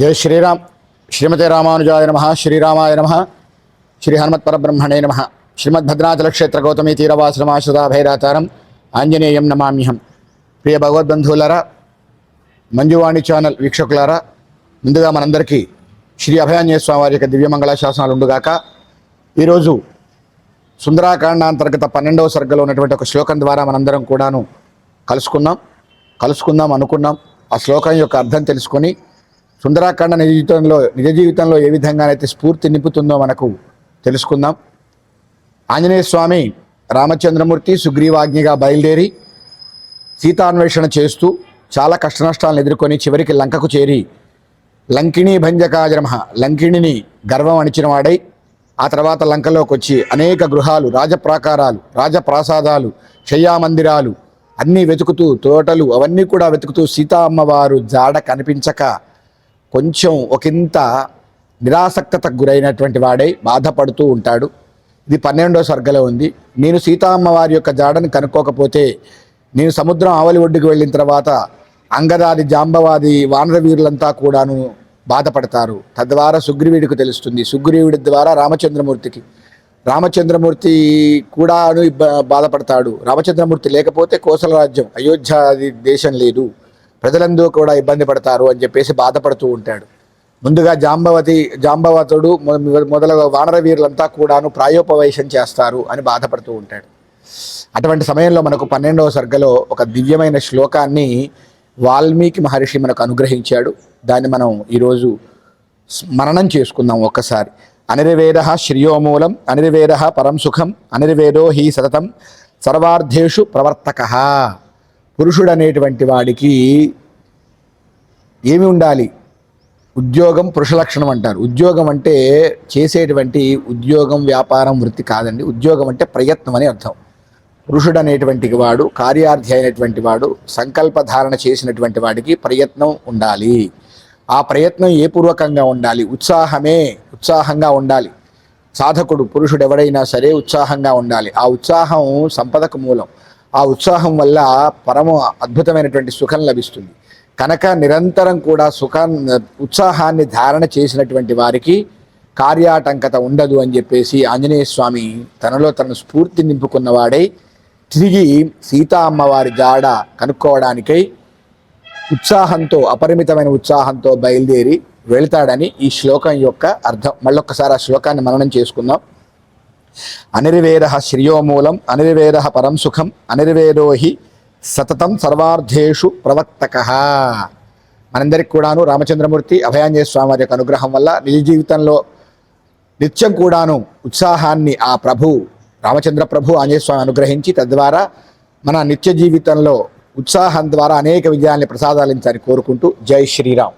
జై శ్రీరామ్. శ్రీమతే రామానుజాయ నమ శ్రీరామాయ నమ శ్రీ హనుమత్ పరబ్రహ్మణే నమ. శ్రీమద్భద్రాచల క్షేత్ర గౌతమి తీరవాశ్రమాశ్రుత భైరాతారం ఆంజనేయం నమామ్యహం. ప్రియ భగవద్బంధువులారా మంజువాణి ఛానల్ వీక్షకులారా ముందుగా మనందరికీ శ్రీ అభయాంజనేయ స్వామి వారి యొక్క దివ్యమంగళ శాసనాలు ఉండుగాక. ఈరోజు సుందరాకాండ అంతర్గత పన్నెండవ సర్గలో ఉన్నటువంటి ఒక శ్లోకం ద్వారా మనందరం కూడాను కలుసుకున్నాం. కలుసుకుందాం అనుకున్నాం. ఆ శ్లోకం యొక్క అర్థం తెలుసుకొని సుందరాకాండ నిజ జీవితంలో నిజ జీవితంలో ఏ విధంగానైతే స్ఫూర్తి నింపుతుందో మనకు తెలుసుకుందాం. ఆంజనేయ స్వామి రామచంద్రమూర్తి సుగ్రీవాజ్ఞగా బయలుదేరి సీతాన్వేషణ చేస్తూ చాలా కష్టనష్టాలను ఎదుర్కొని చివరికి లంకకు చేరి లంకిణీ భంజకాజరమ లంకిణిని గర్వం అణిచినవాడై ఆ తర్వాత లంకలోకి వచ్చి అనేక గృహాలు రాజప్రాకారాలు రాజప్రాసాదాలు శయ్యామందిరాలు అన్నీ వెతుకుతూ తోటలు అవన్నీ కూడా వెతుకుతూ సీతా అమ్మవారు జాడ కనిపించక కొంచెం ఒకంత నిరాసక్తతకు గురైనటువంటి వాడై బాధపడుతూ ఉంటాడు. ఇది పన్నెండో సర్గలో ఉంది. నేను సీతా వారి యొక్క జాడను కనుక్కోకపోతే నేను సముద్రం ఆవలి ఒడ్డుకు వెళ్ళిన తర్వాత అంగదాది జాంబవాది వానర వీరులంతా కూడాను బాధపడతారు. తద్వారా సుగ్రీవుడికి తెలుస్తుంది. సుగ్రీవుడి ద్వారా రామచంద్రమూర్తికి. రామచంద్రమూర్తి కూడాను బాధపడతాడు. రామచంద్రమూర్తి లేకపోతే కోసల రాజ్యం అయోధ్య దేశం లేదు. ప్రజలందరూ కూడా ఇబ్బంది పడతారు అని చెప్పేసి బాధపడుతూ ఉంటాడు. ముందుగా జాంబవతి జాంబవతుడు మొదలగు వానర వీరులంతా కూడాను ప్రాయోపవేశం చేస్తారు అని బాధపడుతూ ఉంటాడు. అటువంటి సమయంలో మనకు పన్నెండవ సర్గలో ఒక దివ్యమైన శ్లోకాన్ని వాల్మీకి మహర్షి మనకు అనుగ్రహించాడు. దాన్ని మనం ఈరోజు స్మరణం చేసుకుందాం ఒక్కసారి. అనిర్వేద శ్రియోమూలం అనిర్వేద పరం సుఖం అనిర్వేదో హి సతతం సర్వార్థేషు ప్రవర్తక. పురుషుడు అనేటువంటి వాడికి ఏమి ఉండాలి? ఉద్యోగం పురుష లక్షణం అంటారు. ఉద్యోగం అంటే చేసేటువంటి ఉద్యోగం వ్యాపారం వృత్తి కాదండి. ఉద్యోగం అంటే ప్రయత్నం అని అర్థం. పురుషుడు అనేటువంటి వాడు కార్యార్థి అయినటువంటి వాడు సంకల్పధారణ చేసినటువంటి వాడికి ప్రయత్నం ఉండాలి. ఆ ప్రయత్నం ఏ పూర్వకంగా ఉండాలి? ఉత్సాహమే ఉత్సాహంగా ఉండాలి. సాధకుడు పురుషుడు ఎవడైనా సరే ఉత్సాహంగా ఉండాలి. ఆ ఉత్సాహం సంపదకు మూలం. ఆ ఉత్సాహం వల్ల పరమ అద్భుతమైనటువంటి సుఖం లభిస్తుంది. కనుక నిరంతరం కూడా సుఖాన్ని ఉత్సాహాన్ని ధారణ చేసినటువంటి వారికి కార్యాటంకత ఉండదు అని చెప్పేసి ఆంజనేయ స్వామి తనలో తన స్ఫూర్తి నింపుకున్నవాడై తిరిగి సీతా అమ్మవారి జాడ కనుక్కోవడానికై ఉత్సాహంతో అపరిమితమైన ఉత్సాహంతో బయలుదేరి వెళ్తాడని ఈ శ్లోకం యొక్క అర్థం. మళ్ళొక్కసారి ఆ శ్లోకాన్ని మననం చేసుకుందాం. అనిర్వేద శ్రియోమూలం అనిర్వేద పరం సుఖం అనిర్వేదో హి సతతం సర్వార్థేషు ప్రవర్తక. మనందరికి కూడాను రామచంద్రమూర్తి అభయాంజయ స్వామి వారి యొక్క అనుగ్రహం వల్ల నిజ జీవితంలో నిత్యం కూడాను ఉత్సాహాన్ని ఆ ప్రభు రామచంద్ర ప్రభు ఆంజనేయ స్వామి అనుగ్రహించి తద్వారా మన నిత్య జీవితంలో ఉత్సాహం ద్వారా అనేక విజయాల్ని ప్రసాదాలించాలని కోరుకుంటూ జై శ్రీరామ్.